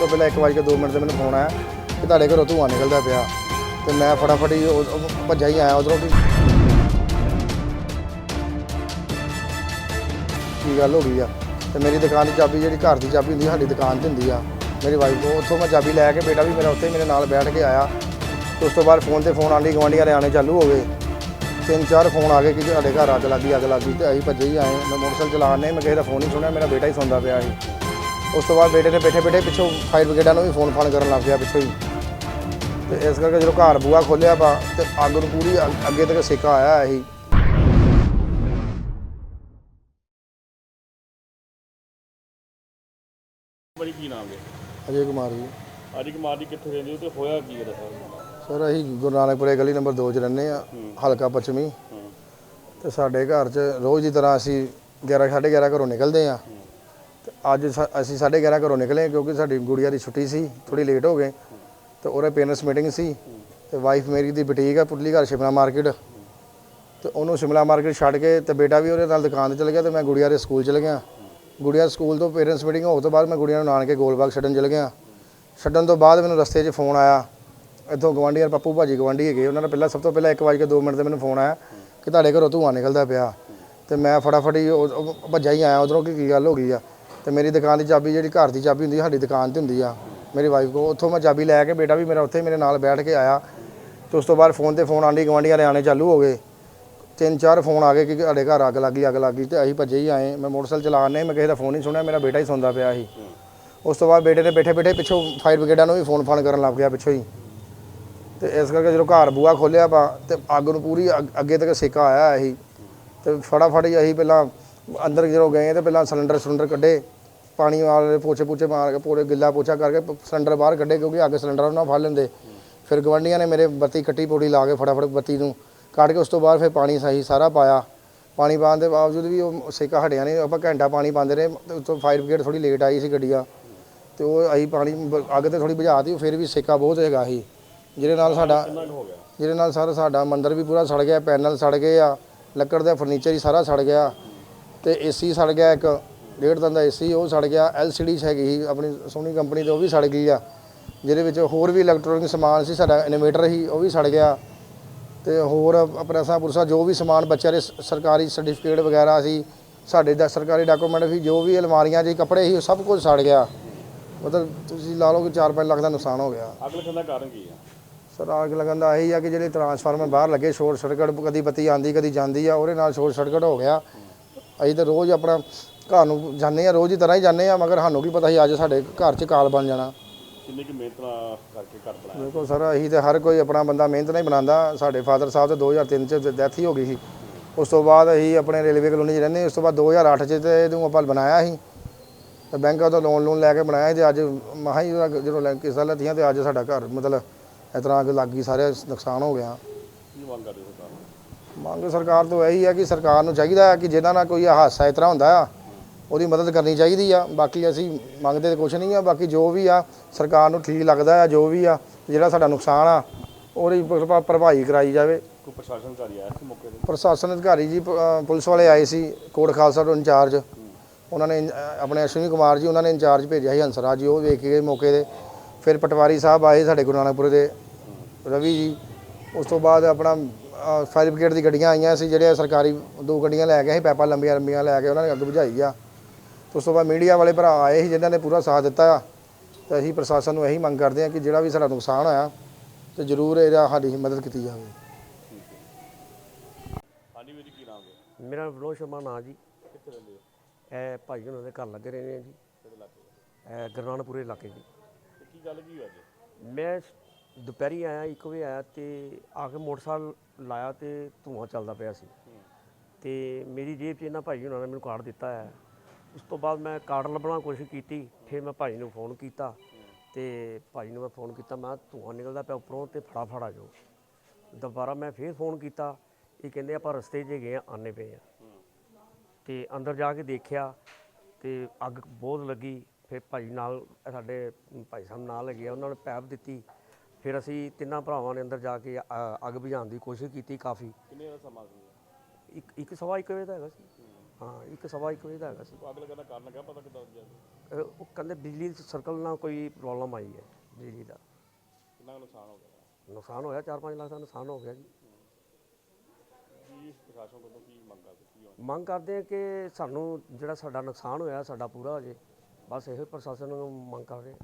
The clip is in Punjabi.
ਤੋਂ ਪਹਿਲਾਂ 1:02 ਮਿੰਟ ਤੇ ਮੈਨੂੰ ਫੋਨ ਆਇਆ ਕਿ ਤੁਹਾਡੇ ਘਰੋਂ ਧੂੰਆਂ ਨਿਕਲਦਾ ਪਿਆ। ਤੇ ਮੈਂ ਫਟਾਫਟ ਹੀ ਉਹ- ਉਹ ਭੱਜਾ ਹੀ ਆਇਆ ਉਧਰੋਂ ਵੀ। ਕੀ ਗੱਲ ਹੋ ਗਈ ਆ? ਤੇ ਮੇਰੀ ਦੁਕਾਨ ਦੀ ਚਾਬੀ ਜਿਹੜੀ ਘਰ ਦੀ ਚਾਬੀ ਹੁੰਦੀ ਸਾਡੀ ਦੁਕਾਨ 'ਤੇ ਹੁੰਦੀ ਆ। ਮੇਰੀ ਵਾਈਫ ਕੋਲ ਉੱਥੋਂ ਮੈਂ ਚਾਬੀ ਲੈ ਕੇ ਬੇਟਾ ਵੀ ਮੇਰਾ ਉੱਥੇ ਹੀ ਮੇਰੇ ਨਾਲ ਬੈਠ ਕੇ ਆਇਆ। ਤੇ ਉਸ ਤੋਂ ਬਾਅਦ ਫੋਨ ਤੇ ਫੋਨ ਆਂਢੀ ਗੁਆਂਢੀਆਂ ਦੇ ਆਉਣੇ ਚਾਲੂ ਹੋ ਗਏ। ਤਿੰਨ ਚਾਰ ਫੋਨ ਆ ਗਏ ਕਿ ਤੁਹਾਡੇ ਘਰ ਅੱਗ ਲੱਗੀ ਅੱਗ ਲੱਗੀ ਤੇ ਅਸੀਂ ਭੱਜੇ ਹੀ ਆਏ। ਮੈਂ ਮੋਟਰਸਾਈਕਲ ਚਲਾਉਣ ਨੇ ਮੈਂ ਕਿਸੇ ਦਾ ਫੋਨ ਨਹੀਂ ਸੁਣਿਆ, ਮੇਰਾ ਬੇਟਾ ਹੀ ਸੌਂਦਾ ਪਿਆ ਸੀ। ਉਸ ਤੋਂ ਬਾਅਦ ਬੇਟੇ ਨੇ ਬੈਠੇ ਬੈਠੇ ਪਿੱਛੋਂ ਫਾਇਰ ਬ੍ਰਿਗੇਡਾਂ ਨੂੰ ਵੀ ਫੋਨ ਫਾਨ ਕਰਨ ਲੱਗ ਪਿਆ ਪਿੱਛੋਂ ਹੀ। ਤੇ ਇਸ ਕਰਕੇ ਜਦੋਂ ਘਰ ਬੂਆ ਖੋਲਿਆ ਪਾ ਤੇ ਅੱਗ ਨੂੰ ਪੂਰੀ ਅੱਗ- ਅੱਗੇ ਤੱਕ ਸੇਕਾ ਆਇਆ ਸੀ ਬੜੀ ਕੀ ਨਾਮ ਹੈ ਅਜੇ ਕੁਮਾਰ ਜੀ। ਅੱਜ ਕੁਮਾਰ ਜੀ ਕਿੱਥੇ ਰਹਿੰਦੇ ਹੋ ਤੇ ਹੋਇਆ ਕੀ ਦੱਸੋ ਸਰ ਅਸੀਂ ਗੁਰੂ ਨਾਨਕਪੁਰੇ ਗਲੀ ਨੰਬਰ 2 'ਚ ਰਹਿੰਦੇ ਆ ਹਲਕਾ ਪੱਛਮੀ। ਹੂੰ। ਤੇ ਸਾਡੇ ਘਰ 'ਚ ਰੋਜ਼ ਦੀ ਤਰ੍ਹਾਂ ਅਸੀਂ 11 11:30 ਘਰੋਂ ਨਿਕਲਦੇ ਆ ਅੱਜ ਸ, ਅਸੀਂ 11:30 ਘਰੋਂ ਨਿਕਲੇ ਕਿਉਂਕਿ ਸਾਡੀ ਗੁੜੀਆ ਦੀ ਛੁੱਟੀ ਸੀ ਥੋੜੀ ਲੇਟ ਹੋ ਗਏ। ਤੇ ਉਹਦੇ ਪੇਰੈਂਟਸ ਮੀਟਿੰਗ ਸੀ ਤੇ ਵਾਈਫ ਮੇਰੀ ਦੀ ਬੁਟੀਕ ਆ, ਪੁੱਤਲੀ ਘਰ ਸ਼ਿਮਲਾ ਮਾਰਕੀਟ। ਤੇ ਉਹਨੂੰ ਸ਼ਿਮਲਾ ਮਾਰਕੀਟ ਛੱਡ ਕੇ ਤੇ ਬੇਟਾ ਵੀ ਉਹਦੇ ਨਾਲ ਦੁਕਾਨ ਤੇ ਚਲ ਗਿਆ ਤੇ ਮੈਂ ਗੁੜੀਆ ਦੇ ਸਕੂਲ ਚਲ ਗਿਆ। ਗੁੜੀਆ ਸਕੂਲ ਤੋਂ ਪੇਰੈਂਟਸ ਮੀਟਿੰਗ ਹੋਣ ਤੋਂ ਬਾਅਦ ਮੈਂ ਗੁੜੀਆ ਨੂੰ ਨਾਨਕੇ ਗੋਲਬਾਗ ਛੱਡਣ ਚਲ ਗਿਆ। ਛੱਡਣ ਤੋਂ ਬਾਅਦ ਮੈਨੂੰ ਰਸਤੇ 'ਚ ਫੋਨ ਆਇਆ। ਇੱਥੋਂ ਗਵਾਂਢੀਆਂ ਪੱਪੂ ਭਾਜੀ ਗਵਾਂਢੀ ਹੈਗੇ, ਉਹਨਾਂ ਨੇ ਪਹਿਲਾਂ ਸਭ ਤੋਂ ਪਹਿਲਾਂ 1:02 ਮਿੰਟ ਤੇ ਮੈਨੂੰ ਫੋਨ ਆਇਆ ਕਿ ਤੁਹਾਡੇ ਘਰੋਂ ਧੂੰਆਂ ਨਿਕਲਦਾ ਪਿਆ। ਤੇ ਮੈਂ ਫਟਾਫਟ ਹੀ ਉਹ- ਉਹ ਭੱਜਾ ਹੀ ਆਇਆ, ਉਧਰੋਂ ਕਿ ਕੀ ਗੱਲ ਹੋ ਗਈ ਆ। ਤੇ ਮੇਰੀ ਦੁਕਾਨ ਦੀ ਚਾਬੀ ਜਿਹੜੀ ਘਰ ਦੀ ਚਾਬੀ ਹੁੰਦੀ ਸਾਡੀ ਦੁਕਾਨ ਤੇ ਹੁੰਦੀ ਆ। ਮੇਰੀ ਵਾਈਫ ਕੋਲ ਉੱਥੋਂ ਮੈਂ ਚਾਬੀ ਲੈ ਕੇ ਬੇਟਾ ਵੀ ਮੇਰਾ ਉੱਥੇ ਮੇਰੇ ਨਾਲ ਬੈਠ ਕੇ ਆਇਆ। ਤੇ ਉਸ ਤੋਂ ਬਾਅਦ ਫੋਨ ਤੇ ਫੋਨ ਆਂਢੀ ਗੁਆਂਢੀਆਂ ਦੇ ਆਉਣੇ ਚਾਲੂ ਹੋ ਗਏ। ਤਿੰਨ ਚਾਰ ਫੋਨ ਆ ਗਏ ਕਿ ਸਾਡੇ ਘਰ ਅੱਗ ਲੱਗੀ ਅੱਗ ਲੱਗੀ ਤੇ ਅਸੀਂ ਭੱਜੇ ਹੀ ਆਏ। ਮੈਂ ਮੋਟਰਸਾਈਕਲ ਚਲਾਉਣ ਨੇ ਮੈਂ ਕਿਸੇ ਦਾ ਫੋਨ ਨਹੀਂ ਸੁਣਿਆ, ਮੇਰਾ ਬੇਟਾ ਹੀ ਸੌਂਦਾ ਪਿਆ ਸੀ। ਉਸ ਤੋਂ ਬਾਅਦ ਬੇਟੇ ਨੇ ਬੈਠੇ ਬੈਠੇ ਪਿੱਛੋਂ ਫਾਇਰ ਬ੍ਰਿਗੇਡਾਂ ਨੂੰ ਵੀ ਫੋਨ ਫਾਨ ਕਰਨ ਲੱਗ ਗਿਆ ਪਿੱਛੋਂ ਹੀ। ਤੇ ਇਸ ਕਰਕੇ ਜਦੋਂ ਘਰ ਬੂਆ ਖੋਲਿਆ ਪਾ ਤੇ ਅੱਗ ਨੂੰ ਪੂਰੀ ਅੱਗ- ਅੱਗੇ ਤੱਕ ਸੇਕਾ ਆਇਆ ਸੀ ਤੇ ਫਟਾਫਟ ਹੀ ਅਸੀਂ ਪਹਿਲਾਂ ਅੰਦਰ ਜਦੋਂ ਗਏ ਤਾਂ ਪਹਿਲਾਂ ਸਿਲੰਡਰ ਸਿਲੰਡਰ ਕੱਢੇ, ਪਾਣੀ ਵਾਲੇ ਪੋਚੇ ਪੋਚੇ ਮਾਰ ਕੇ ਪੂਰੇ ਗਿੱਲਾ ਪੋਚਾ ਕਰਕੇ ਪ- ਸਿਲੰਡਰ ਬਾਹਰ ਕੱਢੇ ਕਿਉਂਕਿ ਅੱਗ ਸਿਲੰਡਰ ਉਹਨਾਂ ਫੜ ਲੈਂਦੇ। ਫਿਰ ਗਵੰਡੀਆਂ ਨੇ ਮੇਰੇ ਬੱਤੀ ਕੱਟੀ ਪੋੜੀ ਲਾ ਕੇ ਫਟਾਫਟ ਬੱਤੀ ਨੂੰ ਕੱਢ ਕੇ ਉਸ ਤੋਂ ਬਾਅਦ ਫਿਰ ਪਾਣੀ ਸਹੀ ਸਾਰਾ ਪਾਇਆ। ਪਾਣੀ ਪਾਉਣ ਦੇ ਬਾਵਜੂਦ ਵੀ ਉਹ ਸੇਕਾ ਹਟਿਆ ਨਹੀਂ, ਆਪਾਂ ਘੰਟਾ ਪਾਣੀ ਪਾਉਂਦੇ ਰਹੇ, ਤੇ ਉੱਤੋਂ ਫਾਇਰ ਬ੍ਰਿਗੇਡ ਥੋੜੀ ਲੇਟ ਆਈ ਸੀ ਗੱਡੀਆਂ। ਤੇ ਉਹ ਅਸੀਂ ਪਾਣੀ ਬ- ਅੱਗ ਤੇ ਥੋੜੀ ਬੁਝਾਤੀ ਫਿਰ ਵੀ ਸੇਕਾ ਬਹੁਤ ਹੈਗਾ ਸੀ। ਜਿਹਦੇ ਨਾਲ ਸਾਡਾ ਜਿਹਦੇ ਨਾਲ ਸਾਰਾ ਸਾਡਾ ਮੰਦਿਰ ਵੀ ਪੂਰਾ ਸੜ ਗਿਆ, ਪੈਨਲ ਸੜ ਗਏ ਆ, ਲੱਕੜ ਦਾ ਫਰਨੀਚਰ ਹੀ ਸਾਰਾ ਸੜ ਗਿਆ। ਤੇ ਏਸੀ ਸੜ ਗਿਆ ਇੱਕ ਡੇਢ ਟਨ ਦਾ ਏਸੀ ਉਹ ਸੜ ਗਿਆ ਐਲਸੀਡੀ ਹੈਗੀ ਸੀ ਆਪਣੀ ਸੋਨੀ ਕੰਪਨੀ ਤੇ ਉਹ ਵੀ ਸੜ ਗਈ ਆ। ਜਿਹਦੇ ਵਿੱਚ ਹੋਰ ਵੀ ਇਲੈਕਟ੍ਰੋਨਿਕ ਸਮਾਨ ਸੀ ਸਾਡਾ ਇਨਵੇਟਰ ਸੀ ਉਹ ਵੀ ਸੜ ਗਿਆ। ਤੇ ਹੋਰ ਪ੍ਰੈਸਾਂ ਪੁਰਸਾ ਜੋ ਵੀ ਸਮਾਨ ਬੱਚਿਆਂ ਦੇ ਸਰਕਾਰੀ ਸਰਟੀਫਿਕੇਟ ਵਗੈਰਾ ਸੀ ਸਾਡੇ ਦਾ ਸਰਕਾਰੀ ਡਾਕੂਮੈਂਟ ਸੀ ਜੋ ਵੀ ਅਲਮਾਰੀਆਂ 'ਚ ਕੱਪੜੇ ਸੀ ਉਹ ਸਭ ਕੁਝ ਸੜ ਗਿਆ। ਮਤਲਬ ਤੁਸੀਂ ਲਾ ਲਓ ਕਿ 4-5 ਲੱਖ ਦਾ ਨੁਕਸਾਨ ਹੋ ਗਿਆ। ਅੱਗ ਲੱਗਣ ਦਾ ਕਾਰਨ ਕੀ ਹੈ ਸਰ ਅੱਗ ਲੱਗਣ ਦਾ ਇਹੀ ਆ ਕਿ ਜਿਹੜੇ ਟਰਾਂਸਫਾਰਮਰ ਬਾਹਰ ਲੱਗੇ ਸ਼ੋਰਟ ਸਰਕਟ ਕਦੀ ਬੱਤੀ ਆਂਦੀ ਕਦੀ ਜਾਂਦੀ ਆ ਉਹਦੇ ਨਾਲ ਸ਼ੋਰਟ ਸਰਕਟ ਹੋ ਗਿਆ। ਅਸੀਂ ਤਾਂ ਰੋਜ਼ ਆਪਣਾ ਘਰ ਨੂੰ ਜਾਂਦੇ ਆ ਰੋਜ਼ ਦੀ ਤਰ੍ਹਾਂ ਹੀ ਜਾਂਦੇ ਆ ਮਗਰ ਸਾਨੂੰ ਕੀ ਪਤਾ ਸੀ ਅੱਜ ਸਾਡੇ ਘਰ 'ਚ ਕਾਲ ਬਣ ਜਾਣਾ। ਕਿੰਨੀ ਕੁ ਮਿਹਨਤ ਨਾਲ ਕਰਕੇ ਘਰ ਬਣਾਇਆ? ਦੇਖੋ ਸਰ ਅਸੀਂ ਤੇ ਹਰ ਕੋਈ ਆਪਣਾ ਬੰਦਾ ਮਿਹਨਤ ਨਾਲ ਹੀ ਬਣਾਉਂਦਾ। ਸਾਡੇ ਫਾਦਰ ਸਾਹਿਬ ਤੇ 2003 ਚ ਡੈਥ ਹੀ ਹੋ ਗਈ ਸੀ। ਉਸ ਤੋਂ ਬਾਅਦ ਅਸੀਂ ਆਪਣੇ ਰੇਲਵੇ ਕਲੋਨੀ 'ਚ ਰਹਿੰਦੇ ਉਸ ਤੋਂ ਬਾਅਦ 2008 ਚ ਤੇ ਇਹਨੂੰ ਆਪਾਂ ਬਣਾਇਆ ਸੀ। ਤੇ ਬੈਂਕਾਂ ਤੋਂ ਲੋਨ ਲੋਨ ਲੈ ਕੇ ਬਣਾਇਆ ਸੀ ਤੇ ਅੱਜ ਮਹਾਂ ਹੀ ਉਹਦਾ ਜਦੋਂ ਲੈ ਕਿਸਾ ਲੱਤੀਆਂ ਤੇ ਅੱਜ ਸਾਡਾ ਘਰ ਮਤਲਬ ਇਸ ਤਰ੍ਹਾਂ ਅੱਗ ਲੱਗ ਗਈ ਸਾਰੇ ਨੁਕਸਾਨ ਹੋ ਗਿਆ। ਕੀ ਮੰਗ ਕਰਦੇ ਸਰਕਾਰ ਨੂੰ? ਮੰਗ ਸਰਕਾਰ ਤੋਂ ਇਹੀ ਹੈ ਕਿ ਸਰਕਾਰ ਨੂੰ ਚਾਹੀਦਾ ਹੈ ਕਿ ਜਿਹਦਾ ਨਾਲ ਕੋਈ ਹਾਦਸਾ ਇਸ ਤਰ੍ਹਾਂ ਹੁੰਦਾ ਆ ਉਹਦੀ ਮਦਦ ਕਰਨੀ ਚਾਹੀਦੀ ਆ। ਬਾਕੀ ਅਸੀਂ ਮੰਗਦੇ ਤਾਂ ਕੁਛ ਨਹੀਂ ਆ ਬਾਕੀ ਜੋ ਵੀ ਆ ਸਰਕਾਰ ਨੂੰ ਠੀਕ ਲੱਗਦਾ ਆ ਜੋ ਵੀ ਆ ਜਿਹੜਾ ਸਾਡਾ ਨੁਕਸਾਨ ਆ ਉਹਦੀ ਭਰ- ਭਰਪਾਈ ਕਰਾਈ ਜਾਵੇ। ਕੋਈ ਪ੍ਰਸ਼ਾਸਨ ਅਧਿਕਾਰੀ ਆਇਆ ਸੀ ਮੌਕੇ ਤੇ? ਪ੍ਰਸ਼ਾਸਨ ਅਧਿਕਾਰੀ ਜੀ ਪ- ਅ, ਪੁਲਿਸ ਵਾਲੇ ਆਏ ਸੀ ਕੋਟ ਖਾਲਸਾ ਤੋਂ ਇੰਚਾਰਜ। ਉਹਨਾਂ ਨੇ ਅ, ਆਪਣੇ ਅਸ਼ਵਨੀ ਕੁਮਾਰ ਜੀ ਉਹਨਾਂ ਨੇ ਇੰਚਾਰਜ ਭੇਜਿਆ ਸੀ ਹੰਸਰਾਜ ਜੀ ਉਹ ਵੇਖ ਕੇ ਗਏ ਮੌਕੇ ਤੇ। ਫਿਰ ਪਟਵਾਰੀ ਸਾਹਿਬ ਆਏ ਸਾਡੇ ਗੁਰੂ ਨਾਨਕਪੁਰ ਦੇ ਰਵੀ ਜੀ। ਉਸ ਤੋਂ ਬਾਅਦ ਆਪਣਾ ਫਾਇਰ ਬ੍ਰਿਗੇਡ ਦੀ ਗੱਡੀਆਂ ਆਈਆਂ ਸੀ ਜਿਹੜੇ ਸਰਕਾਰੀ ਦੋ ਗੱਡੀਆਂ ਲੈ ਕੇ ਅਸੀਂ ਪੈਪਾਂ ਲੰਬੀਆਂ ਲੰਬੀਆਂ ਲੈ ਕੇ ਉਹਨਾਂ ਨੇ ਅੱਗ ਬੁਝਾਈ ਆ। ਉਸ ਤੋਂ ਬਾਅਦ ਮੀਡੀਆ ਵਾਲੇ ਭਰਾ ਆਏ ਸੀ ਜਿਨ੍ਹਾਂ ਨੇ ਪੂਰਾ ਸਾਥ ਦਿੱਤਾ ਆ। ਤੇ ਅਸੀਂ ਪ੍ਰਸ਼ਾਸਨ ਨੂੰ ਇਹੀ ਮੰਗ ਕਰਦੇ ਹਾਂ ਕਿ ਜਿਹੜਾ ਵੀ ਸਾਡਾ ਨੁਕਸਾਨ ਹੋਇਆ ਤੇ ਜ਼ਰੂਰ ਇਹਦਾ ਸਾਡੀ ਮਦਦ ਕੀਤੀ ਜਾਵੇ। ਹਾਂਜੀ ਵੀਰ ਜੀ ਕੀ ਨਾਮ ਹੈ? ਮੇਰਾ ਵਿਨੋਦ ਸ਼ਰਮਾ ਨਾਂ ਜੀ। ਕਿੱਥੇ ਰਹਿੰਦੇ ਹੋ? ਇਹ ਭਾਈ ਉਹਨਾਂ ਦੇ ਘਰ ਲੱਗੇ ਰਹੇ ਨੇ ਜੀ। ਕਿਹੜੇ ਇਲਾਕੇ? ਦੇ? ਇਹ ਗੁਰਨਾਨਪੁਰੇ ਇਲਾਕੇ ਜੀ। ਕੀ ਗੱਲ ਕੀ ਹੋਈ ਅੱਜ? ਮੈਂ ਦੁਪਹਿਰੀ ਆਇਆ ਇੱਕ ਵਜੇ ਆਇਆ ਤੇ ਆ ਕੇ ਮੋਟਰਸਾਈਕਲ ਲਾਇਆ ਤੇ ਧੂੰਆਂ ਚੱਲਦਾ ਪਿਆ ਸੀ। ਤੇ ਮੇਰੀ ਜੇਬ 'ਚ ਇਹਨਾਂ ਭਾਈ ਉਹਨਾਂ ਨੇ ਮੈਨੂੰ ਕਾਰਡ ਦਿੱਤਾ ਹੈ। ਉਸ ਤੋਂ ਬਾਅਦ ਮੈਂ ਕਾਰਡ ਲੱਭਣ ਕੋਸ਼ਿਸ਼ ਕੀਤੀ ਫਿਰ ਮੈਂ ਭਾਈ ਨੂੰ ਫੋਨ ਕੀਤਾ ਤੇ ਭਾਈ ਨੂੰ ਮੈਂ ਫੋਨ ਕੀਤਾ ਮੈਂ ਕਿਹਾ ਧੂੰਆਂ ਨਿਕਲਦਾ ਪਿਆ ਉੱਪਰੋਂ ਤੇ ਫੜਾ ਫੜਾ ਜਾਓ। ਦੁਬਾਰਾ ਮੈਂ ਫਿਰ ਫੋਨ ਕੀਤਾ ਇਹ ਕਹਿੰਦੇ ਆਪਾਂ ਰਸਤੇ 'ਚ ਗਏ ਆ ਆਨੇ ਪਏ ਆ। ਤੇ ਅੰਦਰ ਜਾ ਕੇ ਦੇਖਿਆ ਤੇ ਅੱਗ ਬਹੁਤ ਲੱਗੀ ਫਿਰ ਭਾਈ ਨਾਲ ਸਾਡੇ ਭਾਈ ਸਾਹਿਬ ਨਾਲ ਲੱਗੇ ਆ, ਉਹਨਾਂ ਨੇ ਪੈਪ ਦਿੱਤੀ। ਫਿਰ ਅਸੀਂ ਤਿੰਨਾਂ ਭਰਾਵਾਂ ਨੇ ਅੰਦਰ ਜਾ ਕੇ ਅ, ਅੱਗ ਬੁਝਾਉਣ ਦੀ ਕੋਸ਼ਿਸ਼ ਕੀਤੀ ਕਾਫੀ। ਕਿੰਨੇ ਦਾ ਸਮਾਂ ਸੀ? ਇੱਕ ਇੱਕ ਸਵਾ ਇੱਕ ਵਜੇ ਦਾ ਹੈਗਾ ਸੀ। ਹਾਂ ਇੱਕ ਸਵਾ ਇੱਕ ਵਜੇ ਦਾ ਹੈਗਾ ਸੀ। ਅੱਗ ਲੱਗਣ ਦਾ ਕਾਰਨ ਕਿਆ ਪਤਾ ਕਿੱਦਾਂ ਲੱਗਿਆ? ਅਹ ਉਹ ਕਹਿੰਦੇ ਬਿਜਲੀ ਸਰਕਲ ਨਾਲ ਕੋਈ ਪ੍ਰੋਬਲਮ ਆਈ ਹੈ ਬਿਜਲੀ ਦਾ। ਕਿੰਨਾ ਕੁ ਨੁਕਸਾਨ ਹੋ ਗਿਆ? ਨੁਕਸਾਨ ਹੋਇਆ 4-5 ਲੱਖ ਦਾ ਨੁਕਸਾਨ ਹੋ ਗਿਆ ਜੀ। ਕੀ ਪ੍ਰਸ਼ਾਸਨ ਕੋਲੋਂ ਕੀ ਮੰਗ ਕਰਦੇ ਕੀ ਹੋਣਾ? ਮੰਗ ਕਰਦੇ ਆ ਕਿ ਸਾਨੂੰ ਜਿਹੜਾ ਸਾਡਾ ਨੁਕਸਾਨ ਹੋਇਆ ਸਾਡਾ ਪੂਰਾ ਹੋ ਜੇ। ਬਸ ਇਹੋ ਹੀ ਪ੍ਰਸ਼ਾਸਨ ਨੂੰ ਮੰਗ ਕਰ ਰਹੇ ਹਾਂ।